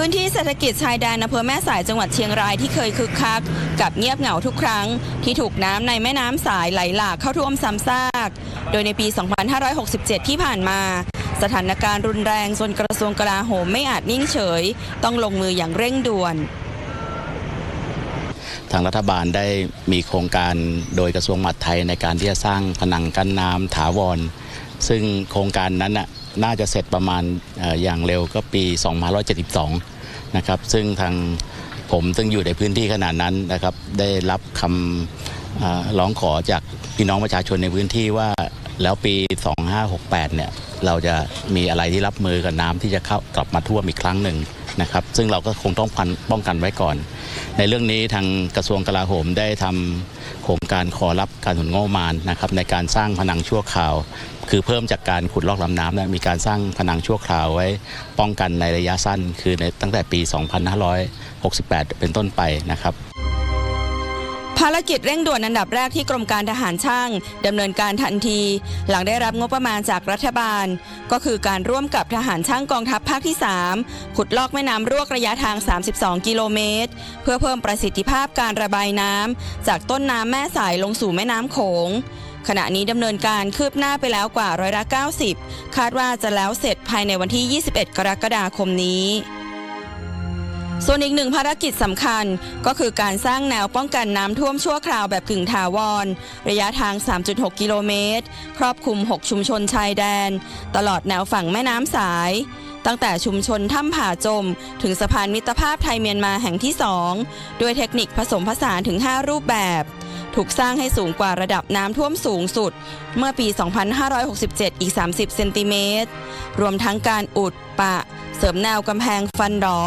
พื้นที่เศรษฐกิจชายแดนอำเภอแม่สายจังหวัดเชียงรายที่เคยคึกคักกับเงียบเหงาทุกครั้ง ที่ถูกน้ำในแม่น้ำสายไหลหลากเข้าท่วมซ้ำซาก โดยในปี 2567 ที่ผ่านมา สถานการณ์รุนแรงจนกระทรวงกลาโหมไม่อาจนิ่งเฉย ต้องลงมืออย่างเร่งด่วน ทางรัฐบาลได้มีโครงการโดยกระทรวงมหาดไทยในการที่จะสร้างผนังกั้นน้ำถาวร ซึ่งโครงการนั้น น่าจะเสร็จประมาณอย่างเร็วก็ปี 2572 นะครับ ซึ่งทางผมซึ่งอยู่ในพื้นที่ขนาดนั้นนะครับ ได้รับคำร้องขอจากพี่น้องประชาชนในพื้นที่ว่าแล้วปี 2568 เนี่ย เราจะมีอะไรที่รับมือกับน้ำที่จะเข้ากลับมาท่วมอีกครั้งหนึ่ง นะครับ ซึ่งเราก็คงต้องป้องกันไว้ก่อน ในเรื่องนี้ทางกระทรวงกลาโหมได้ทำโครงการขอรับการหนุนงบมานนะครับในการสร้างผนังชั่วคราว คือเพิ่มจากการขุดลอกลำน้ำนะมีการสร้างผนังชั่วคราวไว้ ป้องกันในระยะสั้น คือในตั้งแต่ปี 2568 เป็นต้นไปนะครับ ภารกิจเร่งด่วนอันดับแรกที่กรมการทหารช่างดำเนินการทันที หลังได้รับงบประมาณจากรัฐบาล ก็คือการร่วมกับทหารช่างกองทัพภาคที่ 3 ขุดลอกแม่น้ำรวกระยะทาง 32 กิโลเมตร เพื่อเพิ่มประสิทธิภาพการระบายน้ำจากต้นน้ำแม่สายลงสู่แม่น้ำโขงขณะนี้ดำเนินการคืบหน้าไปแล้วกว่าร้อยละ90 คาดว่าจะแล้วเสร็จภายในวันที่ 21 กรกฎาคมนี้ ส่วนอีกหนึ่งภารกิจสำคัญก็คือการสร้างแนวป้องกันน้ำท่วมชั่วคราวแบบกึ่งถาวร ระยะทาง 3.6 กิโลเมตร ครอบคลุม 6 ชุมชนชายแดน ตลอดแนวฝั่งแม่น้ำสาย ตั้งแต่ชุมชนถ้ำผาจม ถึงสะพานมิตรภาพไทยเมียนมาแห่งที่ 2 ด้วยเทคนิคผสมผสานถึง 5 รูปแบบ ถูกสร้างให้สูงกว่าระดับน้ำท่วมสูงสุด เมื่อปี 2567 อีก 30 เซนติเมตร รวมทั้งการอุดปะ เสริมแนวกำแพงฟันดอ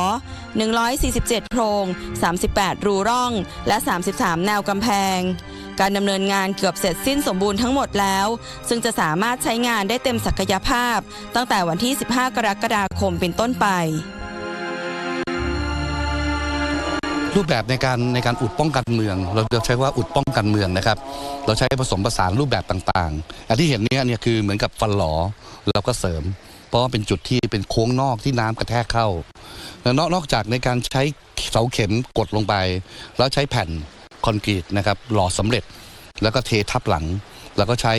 147 โพรง 38 รูร่อง และ 33 แนวกำแพง การดำเนินงานเกือบเสร็จสิ้นสมบูรณ์ทั้งหมดแล้ว ซึ่งจะสามารถใช้งานได้เต็มศักยภาพ ตั้งแต่วันที่ 15 กรกฎาคมเป็นต้นไปรูปแบบในการในการอุดป้องกันเมือง เราจะใช้ว่าอุดป้องกันเมืองนะครับ เราใช้ผสมผสานรูปแบบต่างๆ อันที่เห็นเนี้ยเนี่ยคือเหมือนกับฟันหลอเราก็เสริม เพราะว่าเป็นจุดที่เป็นโค้งนอกที่น้ำกระแทกเข้า นอกนอกจากในการใช้เสาเข็มกดลงไป แล้วใช้แผ่นคอนกรีตนะครับหล่อสำเร็จ แล้วก็เททับหลัง แล้วก็ใช้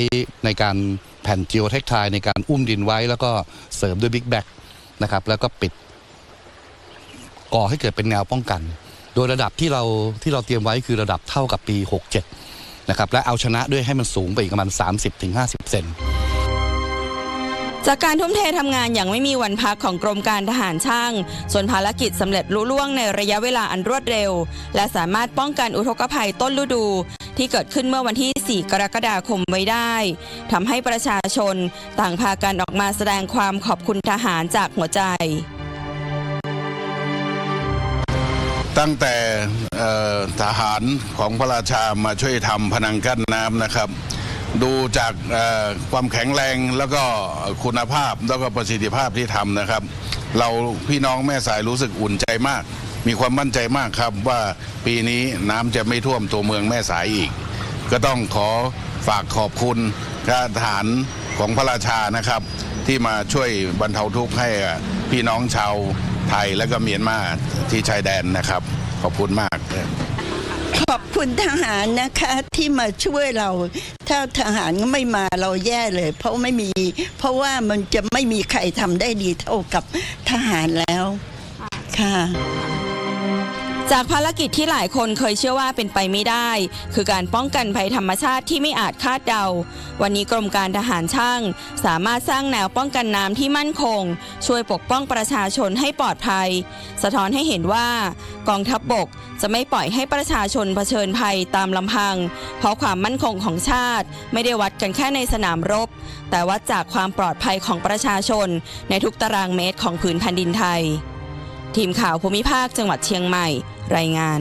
ในการแผ่นจิโอเทคไทในการอุ้มดินไว้ แล้วก็เสริมด้วยบิ๊กแบ็กนะครับแล้วก็ปิด ก่อให้เกิดเป็นแนวป้องกัน โดยระดับที่เราที่เราเตรียมไว้คือระดับเท่ากับปี 67นะครับและเอาชนะด้วยให้มันสูงไปอีกประมาณ 30-50 เซน จากการทุ่มเททำงานอย่างไม่มีวันพักของกรมการทหารช่าง ส่วนภารกิจสำเร็จลุล่วงในระยะเวลาอันรวดเร็ว และสามารถป้องกันอุทกภัยต้นฤดู ที่เกิดขึ้นเมื่อวันที่ 4 กรกฎาคมไว้ได้ทำให้ประชาชนต่างพากันออกมาแสดงความขอบคุณทหารจากหัวใจ ตั้งแต่ทหารของพระราชามาช่วยทำพนังกั้นน้ำนะครับ ดูจากความแข็งแรงแล้วก็คุณภาพแล้วก็ประสิทธิภาพที่ทำนะครับ เราพี่น้องแม่สายรู้สึกอุ่นใจมาก มีความมั่นใจมากครับว่าปีนี้น้ำจะไม่ท่วมตัวเมืองแม่สายอีก ก็ต้องขอฝากขอบคุณทหารของพระราชานะครับ ที่มาช่วยบรรเทาทุกข์ให้พี่น้องชาวไทยและก็เมียนมาที่ชายแดนนะครับ ขอบคุณมาก ขอบคุณทหารนะคะที่มาช่วยเรา ถ้าทหารไม่มาเราแย่เลย เพราะไม่มี เพราะว่ามันจะไม่มีใครทำได้ดีเท่ากับทหารแล้วค่ะ จากภารกิจที่หลายคนเคยเชื่อว่าเป็นไปไม่ได้ คือการป้องกันภัยธรรมชาติที่ไม่อาจคาดเดา วันนี้กรมการทหารช่าง สามารถสร้างแนวป้องกันน้ำที่มั่นคง ช่วยปกป้องประชาชนให้ปลอดภัย สะท้อนให้เห็นว่ากองทัพบบกจะไม่ปล่อยให้ประชาชนเผชิญภัยตามลำพัง เพราะความมั่นคงของชาติ ไม่ได้วัดกันแค่ในสนามรบ แต่วัดจากความปลอดภัยของประชาชน ในทุกตารางเมตรของผืนแผ่นดินไทย ทีมข่าวภูมิภาคจังหวัดเชียงใหม่ รายงาน